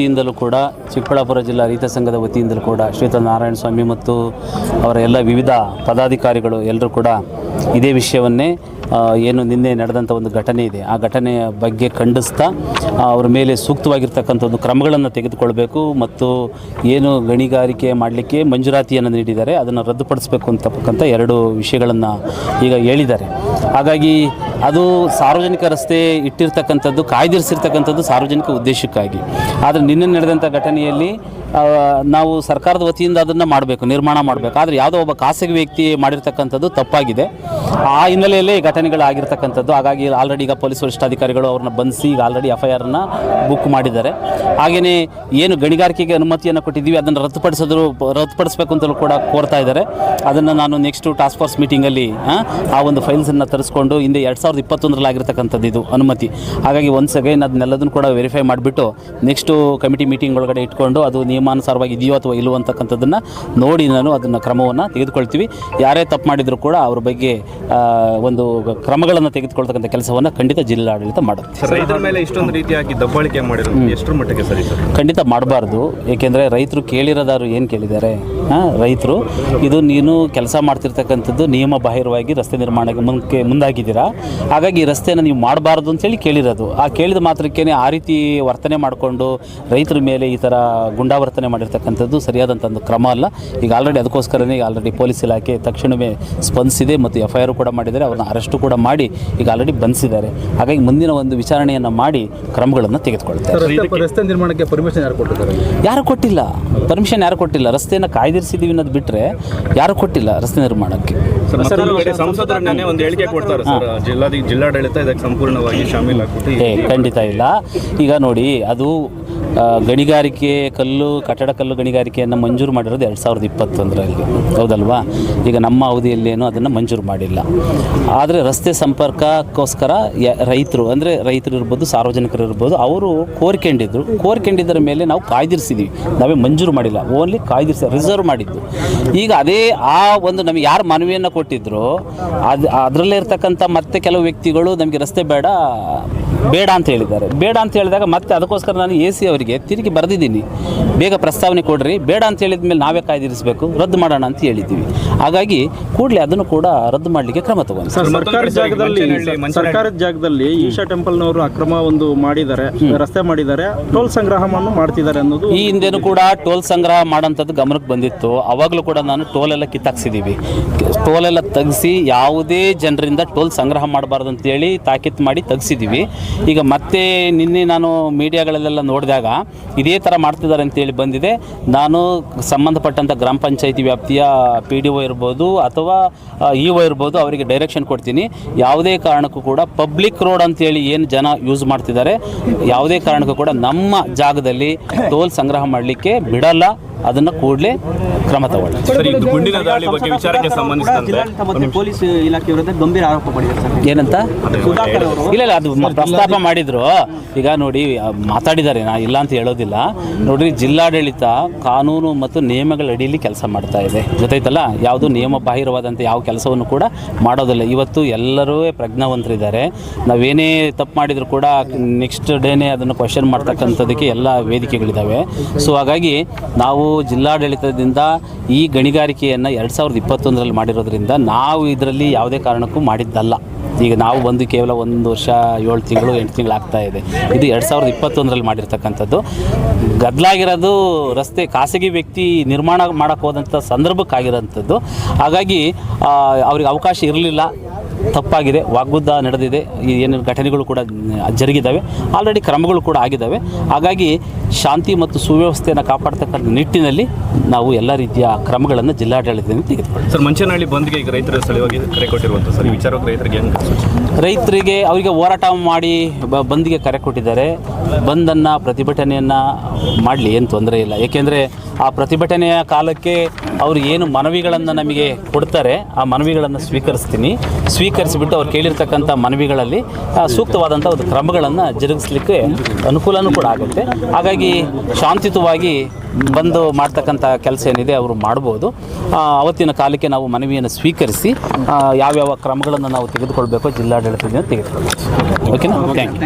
ವತಿಯಿಂದಲೂ ಕೂಡ ಚಿಕ್ಕಬಳ್ಳಾಪುರ ಜಿಲ್ಲಾ ರೈತ ಸಂಘದ ವತಿಯಿಂದಲೂ ಕೂಡ ಶ್ವೇತ ನಾರಾಯಣ ಸ್ವಾಮಿ ಮತ್ತು ಅವರ ಎಲ್ಲ ವಿವಿಧ ಪದಾಧಿಕಾರಿಗಳು ಎಲ್ಲರೂ ಕೂಡ ಇದೇ ವಿಷಯವನ್ನೇ ಏನು ನಿನ್ನೆ ನಡೆದಂಥ ಒಂದು ಘಟನೆ ಇದೆ. ಆ ಘಟನೆಯ ಬಗ್ಗೆ ಖಂಡಿಸ್ತಾ ಅವರ ಮೇಲೆ ಸೂಕ್ತವಾಗಿರ್ತಕ್ಕಂಥ ಒಂದು ಕ್ರಮಗಳನ್ನು ತೆಗೆದುಕೊಳ್ಬೇಕು ಮತ್ತು ಏನು ಗಣಿಗಾರಿಕೆ ಮಾಡಲಿಕ್ಕೆ ಮಂಜೂರಾತಿಯನ್ನು ನೀಡಿದ್ದಾರೆ. ಅದನ್ನು ರದ್ದುಪಡಿಸಬೇಕು ಅಂತಕ್ಕಂಥ ಎರಡು ವಿಷಯಗಳನ್ನು ಈಗ ಹೇಳಿದ್ದಾರೆ. ಹಾಗಾಗಿ ಅದು ಸಾರ್ವಜನಿಕ ರಸ್ತೆ ಇಟ್ಟಿರ್ತಕ್ಕಂಥದ್ದು, ಕಾಯ್ದಿರಿಸಿರ್ತಕ್ಕಂಥದ್ದು ಸಾರ್ವಜನಿಕ ಉದ್ದೇಶಕ್ಕಾಗಿ. ಆದರೆ ನಿನ್ನೆ ನಡೆದಂಥ ಘಟನೆಯಲ್ಲಿ ನಾವು ಸರ್ಕಾರದ ವತಿಯಿಂದ ಅದನ್ನು ಮಾಡಬೇಕು, ನಿರ್ಮಾಣ ಮಾಡಬೇಕು. ಆದರೆ ಯಾವುದೋ ಒಬ್ಬ ಖಾಸಗಿ ವ್ಯಕ್ತಿ ಮಾಡಿರ್ತಕ್ಕಂಥದ್ದು ತಪ್ಪಾಗಿದೆ. ಆ ಹಿನ್ನೆಲೆಯಲ್ಲೇ ಈ ಘಟನೆಗಳಾಗಿರ್ತಕ್ಕಂಥದ್ದು ಹಾಗಾಗಿ ಆಲ್ರೆಡಿ ಈಗ ಪೊಲೀಸ್ ವರಿಷ್ಠಾಧಿಕಾರಿಗಳು ಅವ್ರನ್ನ ಬಂಧಿಸಿ ಈಗ ಆಲ್ರೆಡಿ ಎಫ್ ಐ ಆರ್ನ ಬುಕ್ ಮಾಡಿದ್ದಾರೆ. ಹಾಗೆಯೇ ಏನು ಗಣಿಗಾರಿಕೆಗೆ ಅನುಮತಿಯನ್ನು ಕೊಟ್ಟಿದ್ದೀವಿ, ಅದನ್ನು ರದ್ದುಪಡಿಸಿದ್ರು, ರದ್ದುಪಡಿಸಬೇಕು ಅಂತಲೂ ಕೂಡ ಕೋರ್ತಾ ಇದ್ದಾರೆ. ಅದನ್ನು ನಾನು ನೆಕ್ಸ್ಟು ಟಾಸ್ಕ್ ಫೋರ್ಸ್ ಮೀಟಿಂಗಲ್ಲಿ ಆ ಒಂದು ಫೈಲ್ಸನ್ನು ತರಿಸ್ಕೊಂಡು ಹಿಂದೆ ಎರಡು ಸಾವಿರದ ಇಪ್ಪತ್ತೊಂದರಲ್ಲಿ ಆಗಿರ್ತಕ್ಕಂಥದ್ದು ಇದು ಅನುಮತಿ. ಹಾಗಾಗಿ ಒನ್ಸ್ ಅಗೈನ್ ಅದನ್ನೆಲ್ಲದನ್ನು ಕೂಡ ವೆರಿಫೈ ಮಾಡಿಬಿಟ್ಟು ನೆಕ್ಸ್ಟು ಕಮಿಟಿ ಮೀಟಿಂಗ್ ಒಳಗಡೆ ಇಟ್ಕೊಂಡು ಅದು ನಿಯಮಾನುಸಾರವಾಗಿ ಇದೆಯೋ ಅಥವಾ ಇಲ್ಲವೋ ಅಂತಕ್ಕಂಥದ್ದನ್ನು ನೋಡಿ ನಾನು ಅದನ್ನು ಕ್ರಮವನ್ನು ತೆಗೆದುಕೊಳ್ತೀವಿ. ಯಾರೇ ತಪ್ಪು ಮಾಡಿದರೂ ಕೂಡ ಅವ್ರ ಬಗ್ಗೆ ಒಂದು ಕ್ರಮಗಳನ್ನು ತೆಗೆದುಕೊಳ್ತಕ್ಕಂಥ ಕೆಲಸವನ್ನು ಖಂಡಿತ ಜಿಲ್ಲಾಡಳಿತ ಮಾಡುತ್ತೆ. ರೈತರ ಮೇಲೆ ಇಷ್ಟೊಂದು ರೀತಿಯಾಗಿ ದಬ್ಬಾಳಿಕೆ ಮಾಡಿದ್ರು ಎಷ್ಟರ ಮಟ್ಟಿಗೆ ಸರಿ ಸರ್? ಖಂಡಿತ ಮಾಡಬಾರ್ದು. ಏಕೆಂದರೆ ರೈತರು ಕೇಳಿರೋದಾರು ಏನು ಕೇಳಿದ್ದಾರೆ? ರೈತರು ಇದು ನೀನು ಕೆಲಸ ಮಾಡ್ತಿರ್ತಕ್ಕಂಥದ್ದು ನಿಯಮ ಬಾಹಿರವಾಗಿ ರಸ್ತೆ ನಿರ್ಮಾಣಕ್ಕೆ ಮುಂದಕ್ಕೆ ಮುಂದಾಗಿದ್ದೀರಾ? ಹಾಗಾಗಿ ಈ ರಸ್ತೆನ ನೀವು ಮಾಡಬಾರ್ದು ಅಂತೇಳಿ ಕೇಳಿರೋದು. ಆ ಕೇಳಿದ ಮಾತ್ರಕ್ಕೇ ಆ ರೀತಿ ವರ್ತನೆ ಮಾಡಿಕೊಂಡು ರೈತರ ಮೇಲೆ ಈ ಥರ ಗುಂಡಾವರ್ತನೆ ಮಾಡಿರ್ತಕ್ಕಂಥದ್ದು ಸರಿಯಾದಂಥ ಒಂದು ಕ್ರಮ ಅಲ್ಲ. ಈಗ ಆಲ್ರೆಡಿ ಅದಕ್ಕೋಸ್ಕರನೇ ಈಗ ಆಲ್ರೆಡಿ ಪೊಲೀಸ್ ಇಲಾಖೆ ತಕ್ಷಣವೇ ಸ್ಪಂದಿಸಿದೆ ಮತ್ತು ಎಫ್ ಐ ಆರ್ ಕೂಡ ಮಾಡಿದ್ದಾರೆ. ಅವ್ರನ್ನ ಅರೆಸ್ಟು ಕೂಡ ಮಾಡಿ ಈಗ ಆಲ್ರೆಡಿ ಬಂಧಿಸಿದ್ದಾರೆ ಹಾಗಾಗಿ ಮುಂದಿನ ಒಂದು ವಿಚಾರಣೆಯನ್ನು ಮಾಡಿ ಕ್ರಮಗಳನ್ನು ತೆಗೆದುಕೊಳ್ತಾರೆ ರಸ್ತೆ ನಿರ್ಮಾಣಕ್ಕೆ ಪರ್ಮಿಷನ್ ಯಾರು ಕೊಟ್ಟಿಲ್ಲ? ಪರ್ಮಿಷನ್ ಯಾರು ಕೊಟ್ಟಿಲ್ಲ? ರಸ್ತೆಯನ್ನು ಕಾಯ್ದಿರಿಸಿದ್ದೀವಿ ಅನ್ನೋದು ಬಿಟ್ಟರೆ ಯಾರು ಕೊಟ್ಟಿಲ್ಲ ರಸ್ತೆ ನಿರ್ಮಾಣಕ್ಕೆ. ಸರ್ ಮತ್ತೊಂದು ಕಡೆ ಸಂಸದರು ಒಂದು ಹೇಳಿಕೆ ಕೊಡ್ತಾರೆ ಜಿಲ್ಲಾಡಳಿತ ಇದಕ್ಕೆ ಸಂಪೂರ್ಣವಾಗಿ ಶಾಮೀಲ್ ಆಗ್ಬಿಟ್ಟು ಏ ಖಂಡಿತ ಇಲ್ಲ. ಈಗ ನೋಡಿ ಅದು ಗಣಿಗಾರಿಕೆ ಕಲ್ಲು, ಕಟ್ಟಡ ಕಲ್ಲು ಗಣಿಗಾರಿಕೆಯನ್ನು ಮಂಜೂರು ಮಾಡಿರೋದು ಎರಡು ಸಾವಿರದ ಇಪ್ಪತ್ತೊಂದರಲ್ಲಿ. ಹೌದಲ್ವಾ? ಈಗ ನಮ್ಮ ಅವಧಿಯಲ್ಲೇನು ಅದನ್ನು ಮಂಜೂರು ಮಾಡಿಲ್ಲ. ಆದರೆ ರಸ್ತೆ ಸಂಪರ್ಕಕ್ಕೋಸ್ಕರ ರೈತರು, ಅಂದರೆ ರೈತರು ಇರ್ಬೋದು, ಸಾರ್ವಜನಿಕರು ಇರ್ಬೋದು, ಅವರು ಕೋರ್ಕೊಂಡಿದ್ರು. ಕೋರ್ಕೊಂಡಿದ್ದರ ಮೇಲೆ ನಾವು ಕಾಯ್ದಿರಿಸಿದ್ವಿ. ನಾವೇ ಮಂಜೂರು ಮಾಡಿಲ್ಲ. ಓನ್ಲಿ ಕಾಯ್ದಿರಿಸಿ, ರಿಸರ್ವ್ ಮಾಡಿದ್ದು. ಈಗ ಅದೇ ಆ ಒಂದು ನಮಗೆ ಯಾರು ಮನವಿಯನ್ನು ಕೊಟ್ಟಿದ್ರು, ಅದು, ಅದರಲ್ಲೇ ಇರ್ತಕ್ಕಂಥ ಮತ್ತೆ ಕೆಲವು ವ್ಯಕ್ತಿಗಳು ನಮಗೆ ರಸ್ತೆ ಬೇಡ ಬೇಡ ಅಂತ ಹೇಳಿದ್ದಾರೆ. ಬೇಡ ಅಂತ ಹೇಳಿದಾಗ ಮತ್ತೆ ಅದಕ್ಕೋಸ್ಕರ ನಾನು ಎ ಸಿ ಅವರಿಗೆ ತಿರುಗಿ ಬರೆದಿದ್ದೀನಿ. ಬೇಗ ಪ್ರಸ್ತಾವನೆ ಕೊಡ್ರಿ. ಬೇಡ ಅಂತ ಹೇಳಿದ ಮೇಲೆ ನಾವೇ ಕಾಯ್ದಿರಿಸಬೇಕು. ರದ್ದು ಮಾಡೋಣ ಅಂತ ಹೇಳಿದ್ದೀವಿ. ಹಾಗಾಗಿ ಕೂಡಲೇ ಅದನ್ನು ಕೂಡ ರದ್ದು ಮಾಡಲಿಕ್ಕೆ ಕ್ರಮ ತಗೊಂಡು ಸರ್ಕಾರದ ಜಾಗದಲ್ಲಿ ಸರ್ಕಾರದ ಜಾಗದಲ್ಲಿ ಈಶಾ ಟೆಂಪಲ್ನವರು ಅಕ್ರಮ ಒಂದು ಮಾಡಿದ್ದಾರೆ ರಸ್ತೆ ಮಾಡಿದ್ದಾರೆ ಟೋಲ್ ಸಂಗ್ರಹವನ್ನು ಮಾಡ್ತಿದ್ದಾರೆ ಅನ್ನೋದು ಈ ಹಿಂದೆನೂ ಕೂಡ ಟೋಲ್ ಸಂಗ್ರಹ ಮಾಡೋಂಥದ್ದು ಗಮನಕ್ಕೆ ಬಂದಿತ್ತು. ಅವಾಗಲೂ ಕೂಡ ನಾನು ಟೋಲ್ ಎಲ್ಲ ಕಿತ್ತಾಕ್ಸಿದ್ದೀವಿ. ಟೋಲ್ ಎಲ್ಲ ತೆಗೆಸಿ ಯಾವುದೇ ಜನರಿಂದ ಟೋಲ್ ಸಂಗ್ರಹ ಮಾಡಬಾರ್ದು ಅಂತೇಳಿ ತಾಕೀತು ಮಾಡಿ ತೆಗ್ಸಿದ್ದೀವಿ. ಈಗ ಮತ್ತೆ ನಿನ್ನೆ ನಾನು ಮೀಡಿಯಾಗಳಲ್ಲೆಲ್ಲ ನೋಡಿದಾಗ ಇದೇ ಥರ ಮಾಡ್ತಿದ್ದಾರೆ ಅಂತೇಳಿ ಬಂದಿದೆ. ನಾನು ಸಂಬಂಧಪಟ್ಟಂಥ ಗ್ರಾಮ ಪಂಚಾಯಿತಿ ವ್ಯಾಪ್ತಿಯ ಪಿ ಡಿ ಒ ಇರ್ಬೋದು ಅಥವಾ ಇ ಒ ಇರ್ಬೋದು ಅವರಿಗೆ ಡೈರೆಕ್ಷನ್ ಕೊಡ್ತೀನಿ. ಯಾವುದೇ ಕಾರಣಕ್ಕೂ ಕೂಡ ಪಬ್ಲಿಕ್ ರೋಡ್ ಅಂತೇಳಿ ಏನು ಜನ ಯೂಸ್ ಮಾಡ್ತಿದ್ದಾರೆ. ಯಾವುದೇ ಕಾರಣಕ್ಕೂ ಕೂಡ ನಮ್ಮ ಜಾಗದಲ್ಲಿ ಟೋಲ್ ಸಂಗ್ರಹ ಮಾಡಲಿಕ್ಕೆ ಬಿಡಲ್ಲ. ಅದನ್ನು ಕೂಡಲೇ ಕ್ರಮ ತಗೊಳ್ಳಿ. ಸರ್ ಗುಂಡಿನ ದಾಳಿ ಬಗ್ಗೆ ವಿಚಾರಕ್ಕೆ ಸಂಬಂಧಿಸಿದಂತೆ ಮತ್ತೆ ಪೊಲೀಸ್ ಇಲಾಖೆ ವಿರುದ್ಧ ಗಂಭೀರ ಆರೋಪ ಏನಂತ? ಇಲ್ಲ ಇಲ್ಲ ಅದು ಪ್ರಸ್ತಾಪ ಮಾಡಿದ್ರು. ಈಗ ನೋಡಿ ಮಾತಾಡಿದ್ದಾರೆ, ನಾ ಇಲ್ಲ ಅಂತ ಹೇಳೋದಿಲ್ಲ. ನೋಡ್ರಿ, ಜಿಲ್ಲಾಡಳಿತ ಕಾನೂನು ಮತ್ತು ನಿಯಮಗಳ ಅಡಿಯಲ್ಲಿ ಕೆಲಸ ಮಾಡ್ತಾ ಇದೆ. ಗೊತ್ತಾಯ್ತಲ್ಲ? ಯಾವುದು ನಿಯಮ ಬಾಹಿರವಾದಂಥ ಯಾವ ಕೆಲಸವನ್ನು ಕೂಡ ಮಾಡೋದಿಲ್ಲ. ಇವತ್ತು ಎಲ್ಲರೂ ಪ್ರಜ್ಞಾವಂತರಿದ್ದಾರೆ. ನಾವೇನೇ ತಪ್ಪು ಮಾಡಿದ್ರು ಕೂಡ ನೆಕ್ಸ್ಟ್ ಡೇನೇ ಅದನ್ನು ಕ್ವಶನ್ ಮಾಡ್ತಕ್ಕಂಥದ್ದಕ್ಕೆ ಎಲ್ಲ ವೇದಿಕೆಗಳಿದ್ದಾವೆ. ಸೊ ಹಾಗಾಗಿ ನಾವು ಜಿಲ್ಲಾಡಳಿತದಿಂದ ಈ ಗಣಿಗಾರಿಕೆಯನ್ನು ಎರಡು ಸಾವಿರದ ಇಪ್ಪತ್ತೊಂದರಲ್ಲಿ ಮಾಡಿರೋದ್ರಿಂದ ನಾವು ಇದರಲ್ಲಿ ಯಾವುದೇ ಕಾರಣಕ್ಕೂ ಮಾಡಿದ್ದಲ್ಲ. ಈಗ ನಾವು ಬಂದು ಕೇವಲ ಒಂದು ವರ್ಷ, ಏಳು ತಿಂಗಳು, ಎಂಟು ತಿಂಗಳು ಆಗ್ತಾ ಇದೆ. ಇದು ಎರಡು ಸಾವಿರದ ಇಪ್ಪತ್ತೊಂದರಲ್ಲಿ ಮಾಡಿರ್ತಕ್ಕಂಥದ್ದು. ಗದ್ದಲಾಗಿರೋದು ರಸ್ತೆ, ಖಾಸಗಿ ವ್ಯಕ್ತಿ ನಿರ್ಮಾಣ ಮಾಡೋಕ್ಕೆ ಹೋದಂಥ ಸಂದರ್ಭಕ್ಕಾಗಿರೋಂಥದ್ದು. ಹಾಗಾಗಿ ಅವ್ರಿಗೆ ಅವಕಾಶ ಇರಲಿಲ್ಲ. ತಪ್ಪಾಗಿದೆ ವಾಗ್ಗುದ್ದ ನಡೆದಿದೆ ಈ ಏನು ಘಟನೆಗಳು ಕೂಡ ಜರುಗಿದ್ದಾವೆ. ಆಲ್ರೆಡಿ ಕ್ರಮಗಳು ಕೂಡ ಆಗಿದ್ದಾವೆ. ಹಾಗಾಗಿ ಶಾಂತಿ ಮತ್ತು ಸುವ್ಯವಸ್ಥೆಯನ್ನು ಕಾಪಾಡ್ತಕ್ಕಂಥ ನಿಟ್ಟಿನಲ್ಲಿ ನಾವು ಎಲ್ಲ ರೀತಿಯ ಕ್ರಮಗಳನ್ನು ಜಿಲ್ಲಾಡಳಿತದಿಂದ ತೆಗೆದುಕೊಳ್ಳಿ ಸರ್ ಮಂಚನಹಳ್ಳಿ ಬಂದ್ಗೆ ಈಗ ರೈತರ ಸ್ಥಳವಾಗಿ ಕರೆ ಕೊಟ್ಟಿರುವಂಥ ಸರ್ ಈ ವಿಚಾರಕ್ಕೆ ರೈತರಿಗೆ ರೈತರಿಗೆ ಅವರಿಗೆ ಹೋರಾಟ ಮಾಡಿ ಬ- ಬಂದ್ಗೆ ಕರೆ ಕೊಟ್ಟಿದ್ದಾರೆ. ಬಂದನ್ನು ಪ್ರತಿಭಟನೆಯನ್ನು ಮಾಡಲಿ ಏನು ತೊಂದರೆ ಇಲ್ಲ. ಏಕೆಂದರೆ ಆ ಪ್ರತಿಭಟನೆಯ ಕಾಲಕ್ಕೆ ಅವರು ಏನು ಮನವಿಗಳನ್ನು ನಮಗೆ ಕೊಡ್ತಾರೆ, ಆ ಮನವಿಗಳನ್ನು ಸ್ವೀಕರಿಸ್ತೀನಿ. ಸ್ವೀಕರಿಸಿಬಿಟ್ಟು ಅವ್ರು ಕೇಳಿರ್ತಕ್ಕಂಥ ಮನವಿಗಳಲ್ಲಿ ಸೂಕ್ತವಾದಂಥ ಒಂದು ಕ್ರಮಗಳನ್ನು ಜರುಗಿಸ್ಲಿಕ್ಕೆ ಅನುಕೂಲನೂ ಕೂಡ ಆಗುತ್ತೆ. ಹಾಗಾಗಿ ಶಾಂತಿಯುತವಾಗಿ ಬಂದು ಮಾಡ್ತಕ್ಕಂಥ ಕೆಲಸ ಏನಿದೆ ಅವರು ಮಾಡ್ಬೋದು. ಅವತ್ತಿನ ಕಾಲಕ್ಕೆ ನಾವು ಮನವಿಯನ್ನು ಸ್ವೀಕರಿಸಿ ಯಾವ್ಯಾವ ಕ್ರಮಗಳನ್ನು ನಾವು ತೆಗೆದುಕೊಳ್ಬೇಕು ಜಿಲ್ಲಾಡಳಿತದಿಂದ ತೆಗೆದುಕೊಳ್ಬೇಕು. ಓಕೆನಾ ಥ್ಯಾಂಕ್ ಯು